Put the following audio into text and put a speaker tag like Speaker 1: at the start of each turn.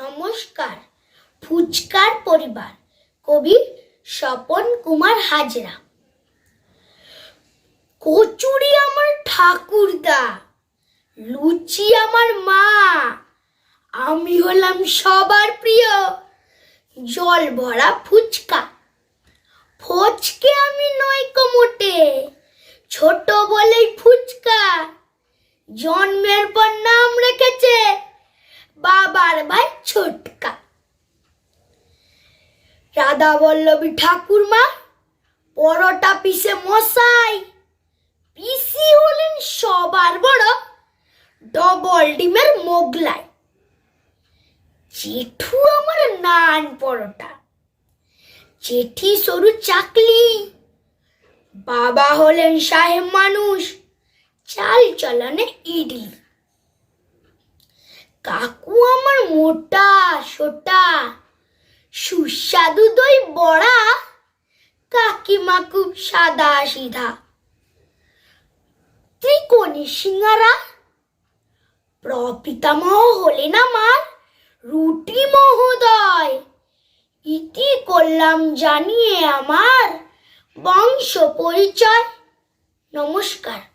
Speaker 1: নমস্কার। ফুচকার পরিবার, কবি স্বপন কুমার হাজরা। কচুরি আমার ঠাকুরদা, লুচি আমার মা, আমি হলাম সবার প্রিয় জল ভরা ফুচকা। ফচকে আমি নই মোটে, ছোট বলেই ফুচকা, জন্মের পর ছোটকা। রাধা বল্লভী ঠাকুরমা, পরোটা পিসে মশাই, পিসি হলেন সবার বড় ডবল ডিমের মোগলাই। জেঠু আমার নান পরোটা, জেঠি সরু চাকলি, বাবা হলেন সাহেব মানুষ, চাল চলনে ইডলি। কাকু মোটা, সোটা, সুস্বাদু দই বড়া, কাকিমা খুব সাদা সিধা। ত্রিকোণী সিঙ্গারা, প্রপিতামহ হলেন আমার রুটি মহোদয়। ইতি করলাম জানিয়ে আমার বংশ পরিচয়। নমস্কার।